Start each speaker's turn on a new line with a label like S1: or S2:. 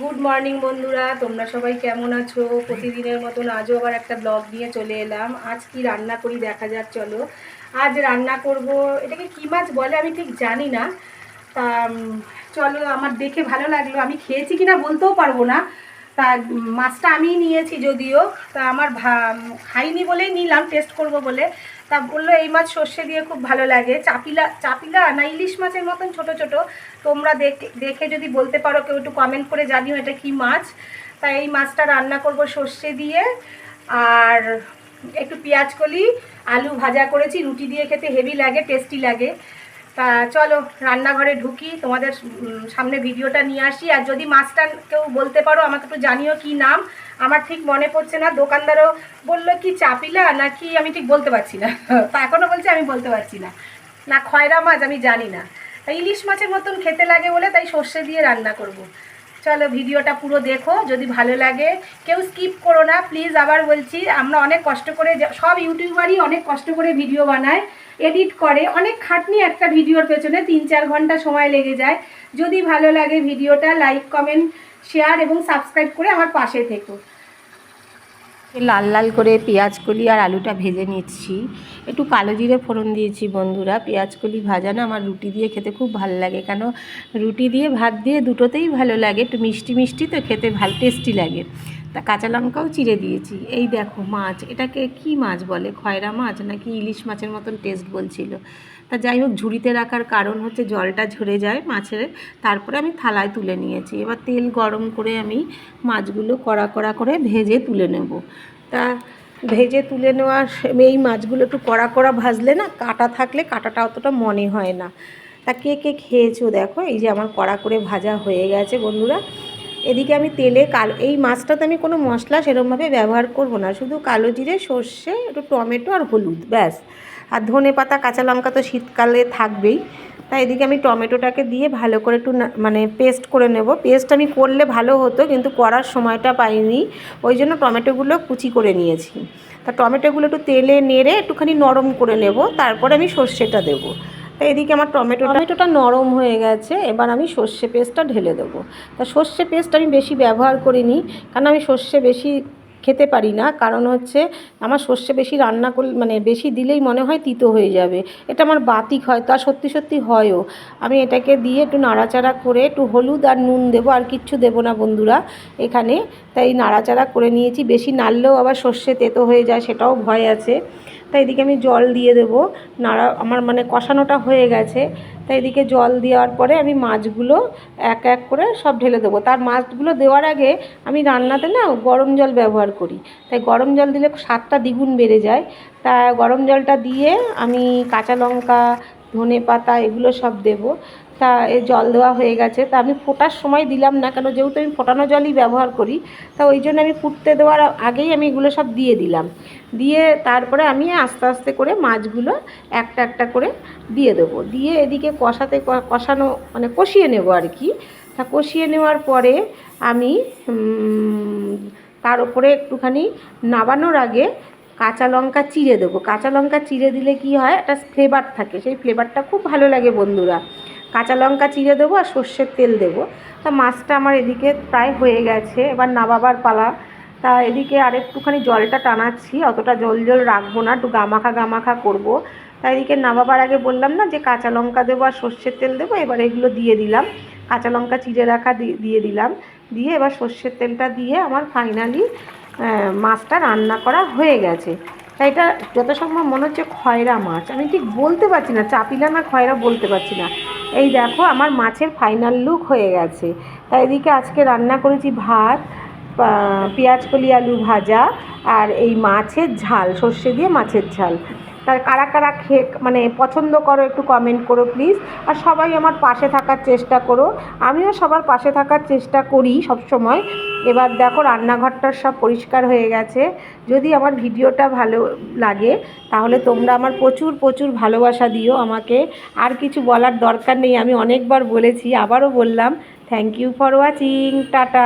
S1: Good morning বন্ধুরা। তোমরা সবাই কেমন আছো? প্রতিদিনের মতন আজও আবার একটা ব্লগ নিয়ে চলে এলাম। আজ কি রান্না করি দেখা যাক, চলো। আজ রান্না করব, এটাকে কী মাছ বলে আমি ঠিক জানি না। তা চলো, আমার দেখে ভালো লাগল। আমি খেয়েছি কিনা বলতেও পারব না। তা, মাছটা আমিই নিয়েছি যদিও, তা আমার খাইনি বলেই নিলাম টেস্ট করব বলে। তা বলল, এই মাছ সর্ষে দিয়ে খুব ভালো লাগে। চাপিলা চাপিলা না ইলিশ মাছের মতন ছোট ছোট। তোমরা দেখে দেখে যদি বলতে পারো, কেউ একটু কমেন্ট করে জানিও এটা কি মাছ? তা এই মাছটা রান্না করব সর্ষে দিয়ে। আর একটু পেঁয়াজ কলি, আলু ভাজা করেছি, রুটি দিয়ে খেতে হেভি লাগে টেস্টি লাগে। তা চলো, রান্নাঘরে ঢুকি, তোমাদের সামনে ভিডিওটা নিয়ে আসি। আর যদি মাছটা কেউ বলতে পারো, আমাকে একটু জানিও কি নাম। আমার ঠিক মনে পড়ছে না, দোকানদারও বলল কি চাপিলা, নাকি আমি ঠিক বলতে পারছি না। তা এখনও বলছে, আমি বলতে পারছি না। না, খয়রা মাছ, আমি জানি না। ইলিশ মাছের মতন খেতে লাগে বলে, তাই সর্ষে দিয়ে রান্না করব। চলো ভিডিওটা পুরো দেখো, যদি ভালো লাগে। কেউ স্কিপ করো না প্লিজ আবার বলছি, আমরা অনেক কষ্ট করে সব ইউটিউবারই অনেক কষ্ট করে ভিডিও বানায় এডিট করে। অনেক খাটনি একটা ভিডিওর পেছনে, তিন চার ঘণ্টা সময় লেগে যায়। যদি ভালো লাগে ভিডিওটা লাইক কমেন্ট শেয়ার এবং সাবস্ক্রাইব করে আমার পাশে থেকো।
S2: লাল লাল করে পেঁয়াজ কলি আর আলুটা ভেজে নিচ্ছি। একটু কালো জিরে ফোড়ন দিয়েছি বন্ধুরা। পেঁয়াজ কলি ভাজা না, আমার রুটি দিয়ে খেতে খুব ভালো লাগে। কেন? রুটি দিয়ে, ভাত দিয়ে দুটোতেই ভালো লাগে। একটু মিষ্টি মিষ্টি তো খেতে ভালো, টেস্টি লাগে। তা কাঁচা লঙ্কাও চিড়ে দিয়েছি। এই দেখো মাছ, এটাকে কি মাছ বলে? খয়রা মাছ নাকি ইলিশ মাছের মতন টেস্ট বলছিল? তা যাই হোক, ঝুড়িতে রাখার কারণ হচ্ছে জলটা ঝরে যায় মাছের। তারপরে আমি থালায় তুলে নিয়েছি। এবার তেল গরম করে আমি মাছগুলো কড়া কড়া করে ভেজে তুলে নেব। তা ভেজে তুলে নেওয়ার এই মাছগুলো একটু কড়া কড়া ভাজলে না কাটা থাকলে কাটাটা অতটা মনে হয় না। তা কে কে খেয়েছো দেখো? এই যে আমার কড়া করে ভাজা হয়ে গেছে বন্ধুরা। এদিকে আমি তেলে কালো, এই মাছটাতে আমি কোনো মশলা সেরকমভাবে ব্যবহার করব না, শুধু কালো জিরে, সর্ষে, একটু টমেটো আর হলুদ, ব্যাস। আর ধনে পাতা, কাঁচা লঙ্কা তো শীতকালে থাকবেই। তাই এদিকে আমি টমেটোটাকে দিয়ে ভালো করে একটু মানে পেস্ট করে নেব। পেস্ট আমি করলে ভালো হতো, কিন্তু করার সময়টা পাইনি। ওই জন্য টমেটোগুলো কুচি করে নিয়েছি। তা টমেটোগুলো একটু তেলে নেড়ে একটুখানি নরম করে নেব, তারপরে আমি সর্ষেটা দেবো। তা এদিকে আমার টমেটো টমেটোটা নরম হয়ে গেছে, এবার আমি সর্ষে পেস্টটা ঢেলে দেবো। তা সর্ষে পেস্ট আমি বেশি ব্যবহার করিনি, কারণ আমি সর্ষে বেশি খেতে পারি না, কারণ হচ্ছে আমার সর্ষে বেশি রান্না করলে মানে বেশি দিলেই মনে হয় তিতো হয়ে যাবে। এটা আমার বাতিক হয়, তা সত্যি সত্যি হয়ও। আমি এটাকে দিয়ে একটু নাড়াচাড়া করে একটু হলুদ আর নুন দেবো, আর কিচ্ছু দেবো না বন্ধুরা এখানে। তাই নাড়াচাড়া করে নিয়েছি, বেশি নাড়লেও আবার সর্ষে তেতো হয়ে যায়, সেটাও ভয় আছে। তাই এদিকে আমি জল দিয়ে দেবো। নাড়া, আমার মানে কষানোটা হয়ে গেছে। তাই এদিকে জল দেওয়ার পরে আমি মাছগুলো এক এক করে সব ঢেলে দেবো। তার মাছগুলো দেওয়ার আগে আমি রান্নাতে না গরম জল ব্যবহার করি। তাই গরম জল দিলে স্বাদটা দ্বিগুণ বেড়ে যায়। তা গরম জলটা দিয়ে আমি কাঁচা লঙ্কা ধনে পাতা এগুলো সব দেবো। তা এই জল দেওয়া হয়ে গেছে। তা আমি ফোটার সময় দিলাম না কেন? যেহেতু আমি ফোটানো জলই ব্যবহার করি, তা ওই জন্য আমি ফুটতে দেওয়ার আগেই আমি এগুলো সব দিয়ে দিলাম। দিয়ে তারপরে আমি আস্তে আস্তে করে মাছগুলো একটা একটা করে দিয়ে দেবো। দিয়ে এদিকে কষাতে কষানো মানে কষিয়ে নেব আর কি। তা কষিয়ে নেওয়ার পরে আমি তার উপরে একটুখানি নাবানোর আগে কাঁচা লঙ্কা চিড়ে দেবো। কাঁচা লঙ্কা চিড়ে দিলে কি হয়? একটা ফ্লেভার থাকে। সেই ফ্লেভারটা খুব ভালো লাগে বন্ধুরা। কাঁচা লঙ্কা চিড়ে দেবো আর সর্ষের তেল দেবো। তা মাছটা আমার এদিকে প্রায় হয়ে গেছে। এবার নাবাবার পালা। তা এদিকে আর একটুখানি জলটা টানাচ্ছি। অতটা জল জল রাখব না, একটু গামাখা গামাখা করব। তা এদিকে নাবাবার আগে বললাম না যে কাঁচা লঙ্কা দেবো আর সর্ষের তেল দেবো, এবার এগুলো দিয়ে দিলাম। কাঁচা লঙ্কা চিড়ে রাখা দিয়ে দিলাম। দিয়ে এবার সর্ষের তেলটা দিয়ে আমার ফাইনালি মাছটা রান্না করা হয়ে গেছে। তা এটা যত সম্ভব মনে হচ্ছে খয়রা মাছ। আমি ঠিক বলতে পারছি না, চাপিলা না খয়রা বলতে পারছি না। এই দেখো আমার মাছের ফাইনাল লুক হয়ে গেছে। তাই এদিকে আজকে রান্না করেছি ভাত পেঁয়াজ কলি আলু ভাজা আর এই মাছের ঝাল, সর্ষে দিয়ে মাছের ঝাল। তার কারা কারা খেয়ে মানে পছন্দ করো একটু কমেন্ট করো প্লিজ আর সবাই আমার পাশে থাকার চেষ্টা করো। আমিও সবার পাশে থাকার চেষ্টা করি সব সময় এবার দেখো রান্নাঘরটা সব পরিষ্কার হয়ে গেছে। যদি আমার ভিডিওটা ভালো লাগে, তাহলে তোমরা আমার প্রচুর প্রচুর ভালোবাসা দিও আমাকে। আর কিছু বলার দরকার নেই, আমি অনেকবার বলেছি, আবারও বললাম। Thank you for watching tata.